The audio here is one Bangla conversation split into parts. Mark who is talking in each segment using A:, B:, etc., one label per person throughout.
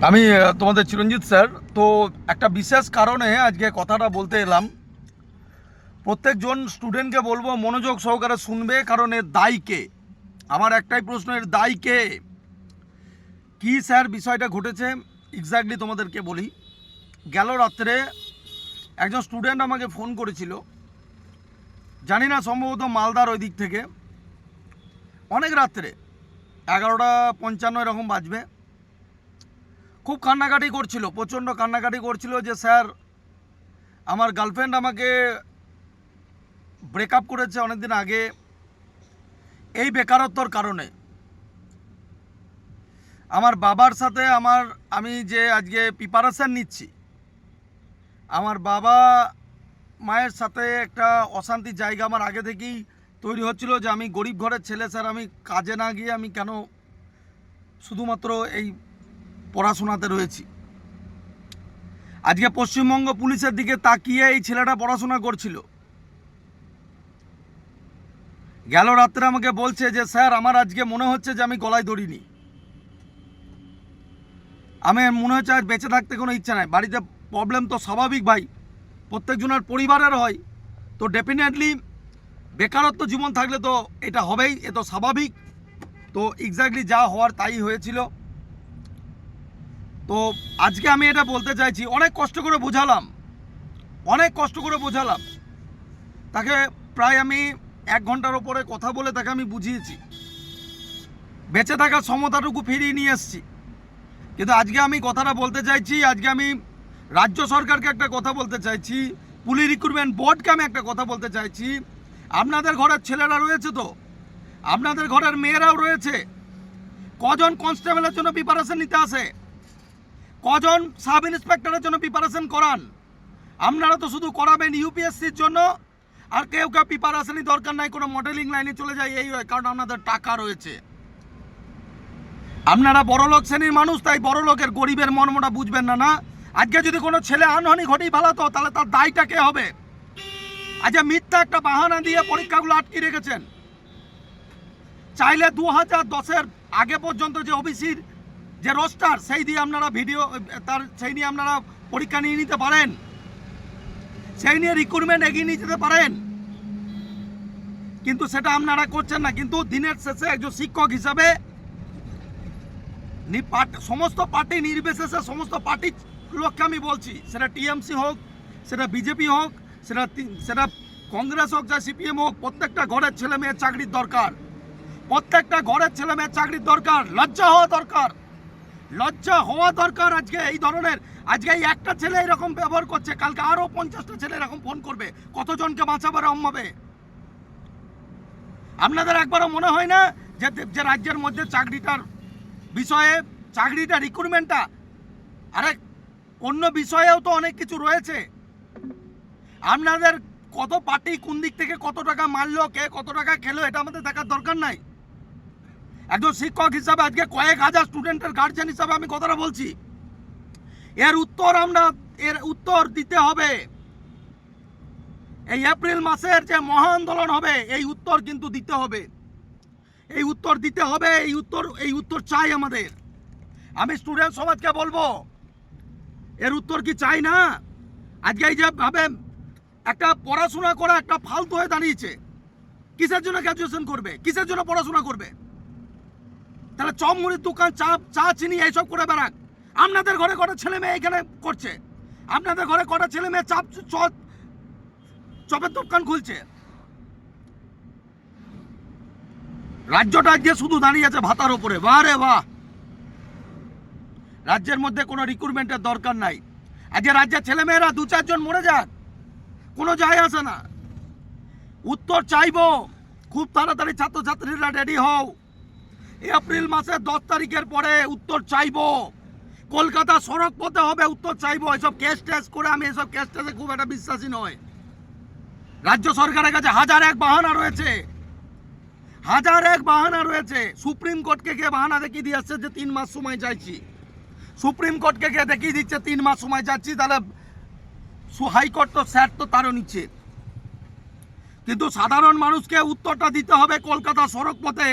A: আমি তোমাদের চিরঞ্জিত স্যার, তো একটা বিশেষ কারণে আজকে কথাটা বলতে এলাম। প্রত্যেকজন স্টুডেন্টকে বলব মনোযোগ সহকারে শুনবে, কারণ এর দায়ী কে? আমার একটাই প্রশ্ন, এর দায়ী কে? কি স্যার বিষয়টা ঘটেছে? এক্স্যাক্টলি তোমাদেরকে বলি। গেল রাত্রে একজন স্টুডেন্ট আমাকে ফোন করেছিল। জানি না, সম্ভবত মালদার ওই দিক থেকে। অনেক রাত্রে, এগারোটা পঞ্চান্ন এরকম বাজবে। খুব কান্নাকাটি করছিল, প্রচণ্ড কান্নাকাটি করছিল যে, স্যার, আমার গার্লফ্রেন্ড আমাকে ব্রেকআপ করেছে অনেক দিন আগে, এই বেকারত্বর কারণে। আমার বাবার সাথে আমার, আমি যে আজকে প্রিপারেশান নিচ্ছি, আমার বাবা মায়ের সাথে একটা অশান্তির জায়গা আমার আগে থেকেই তৈরি হচ্ছিল যে, আমি গরিব ঘরের ছেলে, স্যার, আমি কাজে না গিয়ে আমি কেন শুধুমাত্র এই পড়াশোনাতে রয়েছি। আজকে পশ্চিমবঙ্গ পুলিশের দিকে তাকিয়ে এই ছেলেটা পড়াশোনা করছিল। গেল রাত্রে আমাকে বলছে যে, স্যার, আমার আজকে মনে হচ্ছে যে আমি গলায় দড়িনি। আমি মনে হচ্ছে আজ বেঁচে থাকতে কোনো ইচ্ছা নাই। বাড়িতে প্রবলেম তো স্বাভাবিক ভাই। প্রত্যেকজনের পরিবারের হয়। তো ডেফিনেটলি বেকারত্ব জীবন থাকলে তো এটা হবেই, এ তো স্বাভাবিক। তো এক্স্যাক্টলি যা হওয়ার তাই হয়েছিল। তো আজকে আমি এটা বলতে চাইছি, অনেক কষ্ট করে বোঝালাম। অনেক কষ্ট করে বোঝালাম। তাকে প্রায় আমি এক ঘণ্টার ওপরে কথা বলে তাকে আমি বুঝিয়েছি। বেঁচে থাকার সমতাটুকু ফিরিয়ে নিয়ে এসেছি। কিন্তু আজকে আমি কথাটা বলতে চাইছি, আজকে আমি রাজ্য সরকারকে একটা কথা বলতে চাইছি, পুলিশ রিক্রুটমেন্ট বোর্ডকে আমি একটা কথা বলতে চাইছি। আপনাদের ঘরের ছেলেরা রয়েছে তো? আপনাদের ঘরের মেয়েরাও রয়েছে? কজন কনস্টেবলের জন্য প্রিপারেশন নিতে আসে? কজন সাব ইন্সপেক্টরের জন্য প্রিপারেশন করান? আপনারা তো শুধু করাবেন ইউপিএসসির জন্য, আর কেউ কেউ প্রিপারেশনই দরকার নাই, কোনো মডেলিং লাইনে চলে যায়, এই হয়, কারণ আপনাদের টাকা রয়েছে। আপনারা বড়লোক শ্রেণির মানুষ, তাই বড়লোকের গরিবের মর্মটা বুঝবেন না না? আজকে যদি কোনো ছেলে আনহানি ঘটেই ফেলাতো তাহলে তার দায়টা কে হবে? আজকে মিথ্যা একটা বাহানা দিয়ে পরীক্ষাগুলো আটকে রেখেছেন। চাইলে দু হাজার দশের আগে পর্যন্ত যে ওবিসির যে রোস্টার, সেই দিয়ে আপনারা ভিডিও, তার, সেই নিয়ে আপনারা পরীক্ষা নিয়ে নিতে পারেন। সেই নিয়ে রিক্রুটমেন্ট এগিয়ে নিয়ে যেতে পারেন। কিন্তু সেটা আপনারা করছেন না। কিন্তু দিনের শেষে একজন শিক্ষক হিসাবে সমস্ত পার্টি নির্বিশেষে সমস্ত পার্টির লোককে আমি বলছি, সেটা টিএমসি হোক, সেটা বিজেপি হোক, সেটা সেটা কংগ্রেস হোক, যা সিপিএম হোক, প্রত্যেকটা ঘরের ছেলে মেয়ের চাকরির দরকার। প্রত্যেকটা ঘরের ছেলে মেয়ের চাকরির দরকার, লজ্জা হওয়া দরকার। লজ্জা হওয়া দরকার আজকে এই ধরনের। আজকে এই একটা ছেলে এরকম ব্যবহার করছে, কালকে আরও পঞ্চাশটা ছেলে এরকম ফোন করবে, কতজনকে বাঁচাবার হবে? আপনাদের একবারও মনে হয় না যে যে রাজ্যের মধ্যে চাকরিটার বিষয়ে, চাকরিটা রিক্রুটমেন্টটা আরে, অন্য বিষয়েও তো অনেক কিছু রয়েছে। আপনাদের কত পার্টি কোন দিক থেকে কত টাকা মারলো, কে কত টাকা খেলো, এটা আমাদের দেখার দরকার নাই। একজন শিক্ষক হিসাবে আজকে কয়েক হাজার স্টুডেন্টের গার্জেন হিসাবে আমি কথাটা বলছি। এর উত্তর আমরা, এর উত্তর দিতে হবে। এই এপ্রিল মাসের যে মহা আন্দোলন হবে, এই উত্তর কিন্তু দিতে হবে। এই উত্তর দিতে হবে, এই উত্তর এই উত্তর চাই আমাদের। আমি স্টুডেন্ট সমাজকে বলব, এর উত্তর কি চাই না? আজকে এই যে ভাবে একটা পড়াশোনা করা একটা ফালতু হয়ে দাঁড়িয়েছে। কিসের জন্য গ্র্যাজুয়েশন করবে? কিসের জন্য পড়াশোনা করবে? তাহলে চমুড়ির দোকান, চা চা, চিনি, এইসব করে বেড়াক। আপনাদের ঘরে কটা ছেলে মেয়ে এখানে করছে? আপনাদের ঘরে কটা ছেলে মেয়ে চাপ চপের দোকান খুলছে? রাজ্যটা আজকে শুধু দাঁড়িয়ে আছে ভাতার ওপরে বাহ রে বাহ! রাজ্যের মধ্যে কোনো রিক্রুটমেন্টের দরকার নাই। আজকে রাজ্যের ছেলেমেয়েরা দু, চারজন মরে যাক, কোনো যায় আসে না। উত্তর চাইব, খুব তাড়াতাড়ি ছাত্রছাত্রীরা রেডি হও। এপ্রিল মাসের দশ তারিখের পরে উত্তর চাইব। কলকাতা সড়ক পথে হবে, উত্তর চাইব। এসব কেস টেস করে আমি এসব কেস টেসে খুব একটা বিশ্বাসী নয়। রাজ্য সরকারের কাছে হাজার এক বাহানা রয়েছে। হাজার এক বাহানা রয়েছে। সুপ্রিম কোর্টকে গিয়ে বাহানা দেখিয়ে দিয়ে আসছে যে তিন মাস সময় চাইছি। সুপ্রিম কোর্টকে গিয়ে দেখিয়ে দিচ্ছে তিন মাস সময় যাচ্ছি তাহলে হাইকোর্ট তো স্যার তো তারও নিচ্ছে কিন্তু সাধারণ মানুষকে উত্তরটা দিতে হবে কলকাতা সড়ক পথে।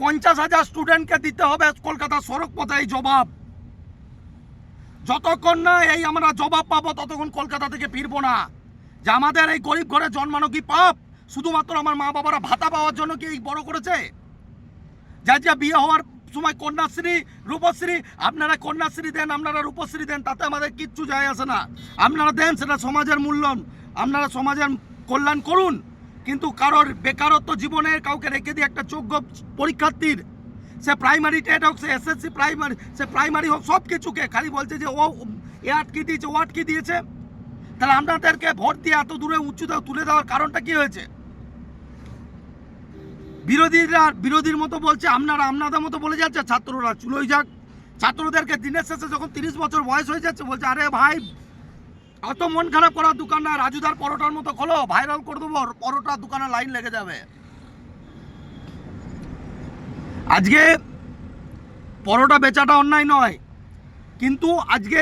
A: পঞ্চাশ হাজার স্টুডেন্টকে দিতে হবে কলকাতা সড়ক পথে এই জবাব। যতক্ষণ না এই আমরা জবাব পাবো, ততক্ষণ কলকাতা থেকে ফিরবো না। যে আমাদের এই গরিব ঘরে জন্মানো কি পাপ? শুধুমাত্র আমার মা বাবারা ভাতা পাওয়ার জন্য কি এই বড় করেছে? যা যা বিয়ে হওয়ার সময় কন্যাশ্রী, রূপশ্রী, আপনারা কন্যাশ্রী দেন, আপনারা রূপশ্রী দেন, তাতে আমাদের কিচ্ছু যায় আসে না। আপনারা দেন, সেটা সমাজের মূল্যন আপনারা সমাজের কল্যাণ করুন। কিন্তু কারোর বেকারত্ব জীবনে কাউকে রেখে দিয়ে একটা যোগ্য পরীক্ষার্থীর, সে প্রাইমারি টেট হোক, সে এসএসসি প্রাইমারি সে প্রাইমারি হোক সব কিছুকে খালি বলছে যে ও এ আটকে দিয়েছে, ও আটকে দিয়েছে। তাহলে আপনাদেরকে ভোট দিয়ে এত দূরে উঁচুতে তুলে দেওয়ার কারণটা কি হয়েছে? বিরোধীরা বিরোধীর মতো বলছে, আপনারা আপনাদের মতো বলে যাচ্ছে, ছাত্ররা চুলোই যাক। ছাত্রদেরকে দিনের শেষে যখন তিরিশ বছর বয়স হয়ে যাচ্ছে, বলছে, আরে ভাই অত মন খারাপ করার দোকান না রাজুদার পরোটার মতো খোলো ভাইরাল করে দেবো পরোটার দোকানে লাইন লেগে যাবে। আজকে পরোটা বেচাটা অন্যায় নয়, কিন্তু আজকে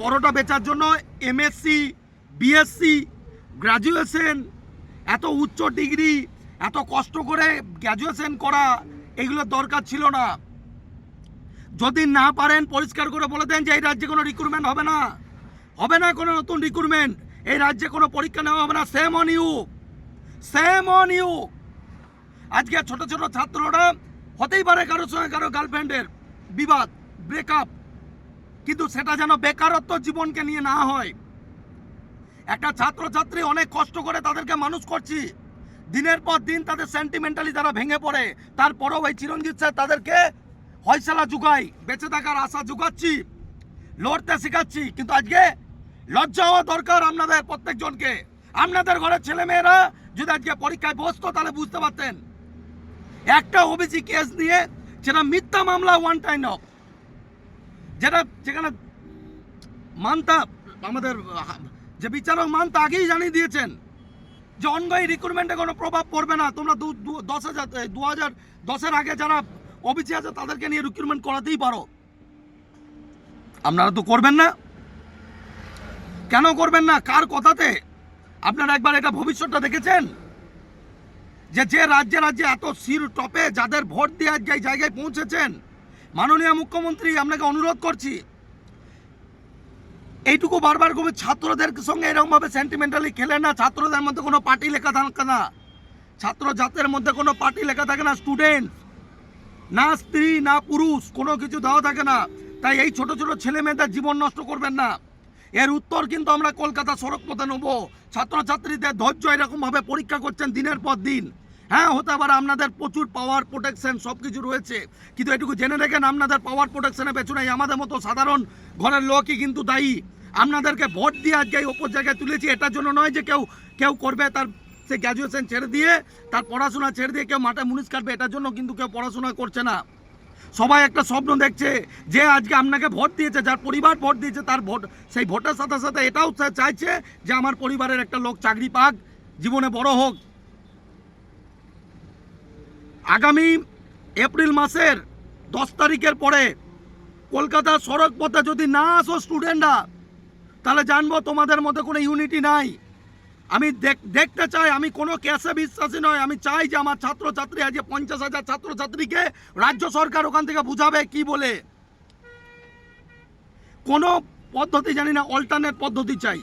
A: পরোটা বেচার জন্য এমএসসি বিএসসি গ্র্যাজুয়েশন এত উচ্চ ডিগ্রি এত কষ্ট করে গ্র্যাজুয়েশন করা এগুলোর দরকার ছিল না। যদি না পারেন, পরিষ্কার করে বলে দেন যে এই রাজ্যে কোনো রিক্রুটমেন্ট হবে না। হবে না কোনো নতুন রিক্রুটমেন্ট এই রাজ্যে কোনো পরীক্ষা নেওয়া হবে না। Shame on you shame on you আজকে ছোট ছোট ছাত্ররা হতেই পারে কারোর সঙ্গে কারও গার্লফ্রেন্ডের বিবাদ ব্রেকআপ কিন্তু সেটা যেন বেকারত্ব জীবনকে নিয়ে না হয়। একটা ছাত্রছাত্রী অনেক কষ্ট করে তাদেরকে মানুষ করছি। দিনের পর দিন তাদের সেন্টিমেন্টালি তারা ভেঙে পড়ে, তারপরেও এই চিরঞ্জিত স্যার তাদেরকে হয়সালা জুগাই বেঁচে থাকার আশা জুগাচ্ছি লড়তে শেখাচ্ছি। কিন্তু আজকে লজ্জা হওয়া দরকার আপনাদের প্রত্যেকজনকে। আপনাদের ঘরের ছেলেমেয়েরা যদি আজকে পরীক্ষায় বসতো, তাহলে বুঝতে পারতেন। একটা ওবিসি কেস নিয়ে সেটা মিথ্যা মামলা ওয়ান টাইম অফ যেটা যেখানে মানতা, আমাদের, যে বিচারক মানতা আগেই জানিয়ে দিয়েছেন যে অনগোয়িং রিক্রুটমেন্টে কোনো প্রভাব পড়বে না। তোমরা দু দশ হাজার দু হাজার দশের আগে যারা ওবিসি আছে, তাদেরকে নিয়ে রিক্রুটমেন্ট করাতেই পারো। আপনারা তো করবেন না। কেন করবেন না? কার কথাতে? আপনারা একবার এটা ভবিষ্যৎটা দেখেছেন? যে যে রাজ্যে রাজ্যে এত শির টপে যাদের ভোট দিয়ে আজকে জায়গায় পৌঁছেছেন, মাননীয় মুখ্যমন্ত্রী, আপনাকে অনুরোধ করছি, এইটুকু বারবার কবি, ছাত্রদের সঙ্গে এরকমভাবে সেন্টিমেন্টালি খেলে না, ছাত্রদের মধ্যে কোনো পার্টি লেখা থাকে না, ছাত্র জাতের মধ্যে কোনো পার্টি লেখা থাকে না স্টুডেন্ট না স্ত্রী, না পুরুষ, কোনো কিছু দেওয়া থাকে না, তাই এই ছোট ছোট ছেলে মেয়েদের জীবন নষ্ট করবেন না। এর উত্তর কিন্তু আমরা কলকাতা সড়ক পথে নেব। ছাত্রছাত্রীদের ধৈর্য এরকমভাবে পরীক্ষা করছেন দিনের পর দিন। হ্যাঁ হতে পারে আপনাদের প্রচুর পাওয়ার প্রোটেকশন সব কিছু রয়েছে। কিন্তু এটুকু জেনে রেখেন, আপনাদের পাওয়ার প্রোটেকশনের পেছনে আমাদের মতো সাধারণ ঘরের লোকই কিন্তু দায়ী। আপনাদেরকে ভোট দিয়ে আজকে এই ওপর জায়গায় তুলেছি, এটার জন্য নয় যে কেউ কেউ করবে তার সে গ্র্যাজুয়েশন ছেড়ে দিয়ে, তার পড়াশোনা ছেড়ে দিয়ে কেউ মাঠে মুনিশ কাটবে, এটার জন্য কিন্তু কেউ পড়াশোনা করছে না। সবাই একটা স্বপ্ন দেখছে যে আজকে আপনাকে ভোট দিয়েছে, যার পরিবার ভোট দিয়েছে, তার ভোট, সেই ভোটের সাথে সাথে এটাও চাইছে যে আমার পরিবারের একটা লোক চাকরি পাক, জীবনে বড় হোক। আগামী এপ্রিল মাসের দশ তারিখের পরে কলকাতার সড়ক পথে যদি না আসো স্টুডেন্টরা তাহলে জানব তোমাদের মধ্যে কোনো ইউনিটি নাই। আমি দেখ- দেখতে চাই, আমি কোনো কেসে বিশ্বাসী নয় আমি চাই যে আমার ছাত্রছাত্রী আজকে পঞ্চাশ হাজার ছাত্রছাত্রীকে রাজ্য সরকার ওখান থেকে বুঝাবে কি বলে। কোনো পদ্ধতি জানি না অল্টারনেট পদ্ধতি চাই।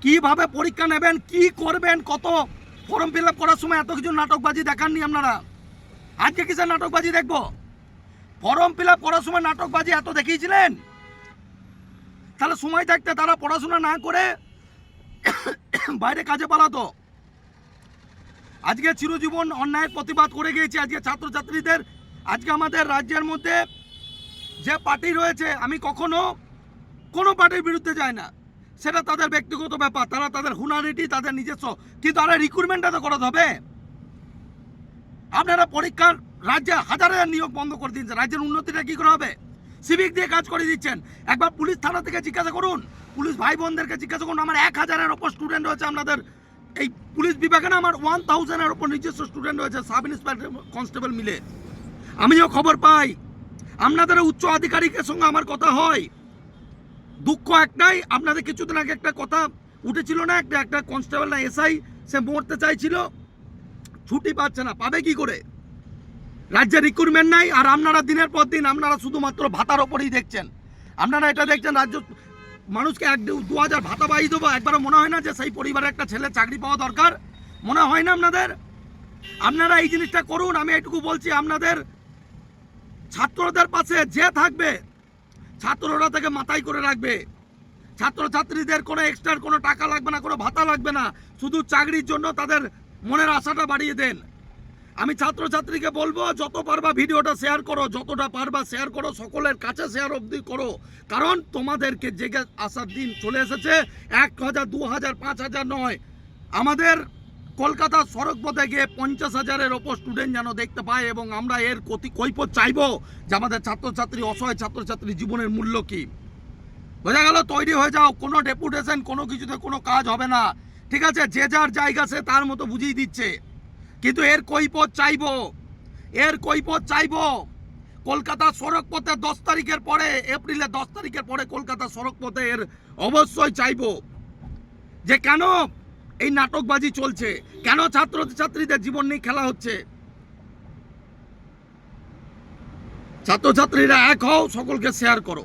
A: কীভাবে পরীক্ষা নেবেন, কি করবেন, কত ফর্ম ফিল করার সময় এত কিছু নাটকবাজি দেখাননি আপনারা? আজকে কিসের নাটকবাজি দেখব? ফর্ম ফিল করার সময় নাটকবাজি এত দেখিয়েছিলেন? তাহলে সময় থাকতে তারা পড়াশোনা না করে বাইরে কাজে পালাতো। আজকে চিরজীবন অন্যায়ের প্রতিবাদ করে গিয়েছি আজকে ছাত্রছাত্রীদের। আজকে আমাদের রাজ্যের মধ্যে যে পার্টি রয়েছে, আমি কখনো কোনো পার্টির বিরুদ্ধে যাই না। সেটা তাদের ব্যক্তিগত ব্যাপার, তারা তাদের হুনারিটি, তাদের নিজস্ব। কিন্তু আরে রিক্রুটমেন্টটা তো করাতে হবে। আপনারা পরীক্ষার রাজ্যে হাজার হাজার নিয়োগ বন্ধ করে দিচ্ছেন রাজ্যের উন্নতিটা কি করে হবে? সিভিক দিয়ে কাজ করে দিচ্ছেন। একবার পুলিশ থানা থেকে জিজ্ঞাসা করুন। পুলিশ ভাই বোনদেরকে জিজ্ঞাসা করুন, আমার এক হাজারের ওপর স্টুডেন্ট রয়েছে আপনাদের। এই পুলিশ বিভাগে না আমার ওয়ান থাউজেন্ডের ওপর নিজস্ব স্টুডেন্ট রয়েছে সাব ইন্সপেক্টর কনস্টেবল মিলে। আমিও খবর পাই। আপনাদের উচ্চ আধিকারিকের সঙ্গে আমার কথা হয়। দুঃখ একটাই, আপনাদের কিছুদিন আগে একটা কথা উঠেছিল না, একটা একটা কনস্টেবল না এসআই সে মরতে চাইছিল। ছুটি পাচ্ছে না, পাবে কি করে? রাজ্যে রিক্রুটমেন্ট নাই, আর আপনারা দিনের পর দিন, আপনারা শুধুমাত্র ভাতার ওপরেই দেখছেন। আপনারা এটা দেখছেন, রাজ্য মানুষকে এক দু হাজার ভাতা পাই দেবো। একবারও মনে হয় না যে সেই পরিবারের একটা ছেলে চাকরি পাওয়া দরকার? মনে হয় না আপনাদের? আপনারা এই জিনিসটা করুন, আমি এটুকু বলছি, আপনাদের ছাত্রদের পাশে যে থাকবে, ছাত্ররা থেকে মাথায় করে রাখবে। ছাত্রছাত্রীদের কোনো এক্সট্রা কোনো টাকা লাগবে না, কোনো ভাতা লাগবে না। শুধু চাকরির জন্য তাদের মনের আশাটা বাড়িয়ে দেন। আমি ছাত্রছাত্রীকে বলব, যত পারবা ভিডিওটা শেয়ার করো, যতটা পারবা শেয়ার করো, সকলের কাছে শেয়ার অবধি করো। কারণ তোমাদেরকে জেগে আসার দিন চলে এসেছে, এক হাজার, দু হাজার, পাঁচ হাজার নয়। আমাদের কলকাতা সড়ক পথে গিয়ে পঞ্চাশ হাজারের ওপর স্টুডেন্ট যেন দেখতে পায় এবং আমরা এর কতি কৈপত চাইব যে আমাদের ছাত্রছাত্রী অসহায় ছাত্রছাত্রী জীবনের মূল্য কী। বোঝা গেল, তৈরি হয়ে যাও, কোনো ডেপুটেশন কোনো কিছুতে কোনো কাজ হবে না। ঠিক আছে, যে যার জায়গা সে তার মতো বুঝিয়ে দিচ্ছে। কিন্তু এর কৈপথ চাইব। এর কৈপথ চাইব। কলকাতা সড়ক পথে দশ তারিখের পরে, এপ্রিলের দশ তারিখের পরে কলকাতা সড়ক পথে এর অবশ্যই চাইব। যে কেন এই নাটকবাজি চলছে? কেন ছাত্র ছাত্রীদের জীবন নিয়ে খেলা হচ্ছে? ছাত্রছাত্রীরা এক হও, সকলকে শেয়ার করো।